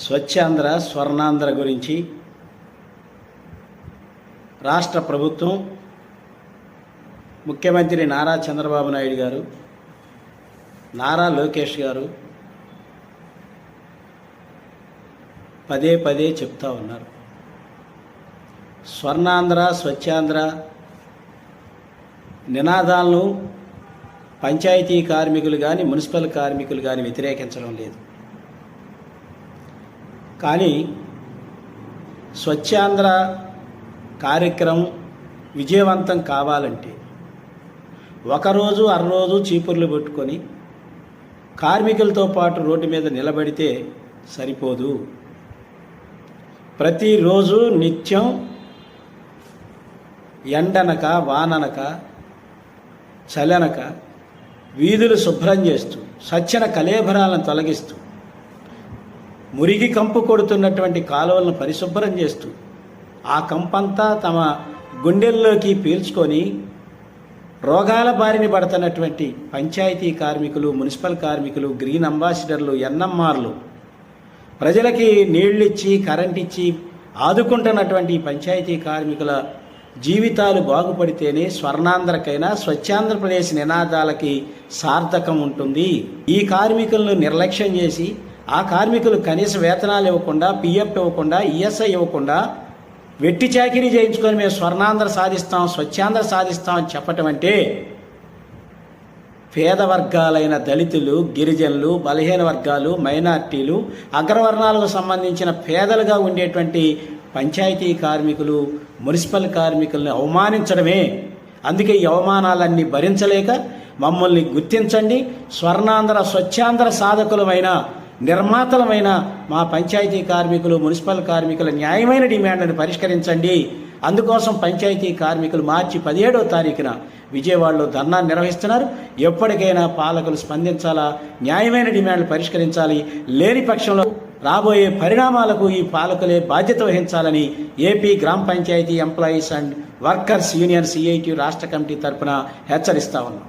స్వచ్ఛాంధ్ర స్వర్ణాంధ్ర గురించి రాష్ట్ర ప్రభుత్వం ముఖ్యమంత్రి నారా చంద్రబాబు నాయుడు గారు నారా లోకేష్ గారు పదే పదే చెప్తా ఉన్నారు. స్వర్ణాంధ్ర స్వచ్ఛాంధ్ర నినాదాలను పంచాయతీ కార్మికులు కానీ మున్సిపల్ కార్మికులు కానీ వ్యతిరేకించడం లేదు. కానీ స్వచ్ఛాంధ్ర కార్యక్రమం విజయవంతం కావాలంటే ఒకరోజు అర్రోజు చీపుర్లు పెట్టుకొని కార్మికులతో పాటు రోడ్డు మీద నిలబడితే సరిపోదు. ప్రతిరోజు నిత్యం ఎండనక వాననక చలనక వీధులు శుభ్రం చేస్తూ సచ్చిన కలేభరాలను తొలగిస్తూ మురిగి కంపు కొడుతున్నటువంటి కాలువలను పరిశుభ్రం చేస్తూ ఆ కంపంతా తమ గుండెల్లోకి పీల్చుకొని రోగాల బారిన పడుతున్నటువంటి పంచాయతీ కార్మికులు మున్సిపల్ కార్మికులు గ్రీన్ అంబాసిడర్లు ఎన్ఎంఆర్లు ప్రజలకి నీళ్ళిచ్చి కరెంట్ ఇచ్చి ఆదుకుంటున్నటువంటి పంచాయతీ కార్మికుల జీవితాలు బాగుపడితేనే స్వర్ణాంధ్రకైనా స్వచ్ఛాంధ్రప్రదేశ్ నినాదాలకి సార్థకం ఉంటుంది. ఈ కార్మికులను నిర్లక్ష్యం చేసి ఆ కార్మికులు కనీస వేతనాలు ఇవ్వకుండా పిఎఫ్ ఇవ్వకుండా ఈఎస్ఐ ఇవ్వకుండా వెట్టి చాకిరీ చేయించుకొని మేము స్వర్ణాంధ్ర సాధిస్తాం స్వచ్ఛాంధ్ర సాధిస్తాం అని చెప్పటం అంటే పేద వర్గాలైన దళితులు గిరిజనులు బలహీన వర్గాలు మైనార్టీలు అగ్రవర్ణాలకు సంబంధించిన పేదలుగా ఉండేటువంటి పంచాయతీ కార్మికులు మున్సిపల్ కార్మికుల్ని అవమానించడమే. అందుకే ఈ అవమానాలన్నీ భరించలేక మమ్మల్ని గుర్తించండి. స్వర్ణాంధ్ర స్వచ్ఛాంధ్ర సాధకులమైన నిర్మాతలమైన మా పంచాయతీ కార్మికులు మున్సిపల్ కార్మికుల న్యాయమైన డిమాండ్లను పరిష్కరించండి. అందుకోసం పంచాయతీ కార్మికులు మార్చి పదిహేడో తారీఖున విజయవాడలో ధర్నా నిర్వహిస్తున్నారు. ఎప్పటికైనా పాలకులు స్పందించాలా? న్యాయమైన డిమాండ్లు పరిష్కరించాలి. లేని పక్షంలో రాబోయే పరిణామాలకు ఈ పాలకులే బాధ్యత వహించాలని ఏపీ గ్రామ panchayat employees and workers union CIT రాష్ట్ర కమిటీ తరపున హెచ్చరిస్తా ఉన్నాం.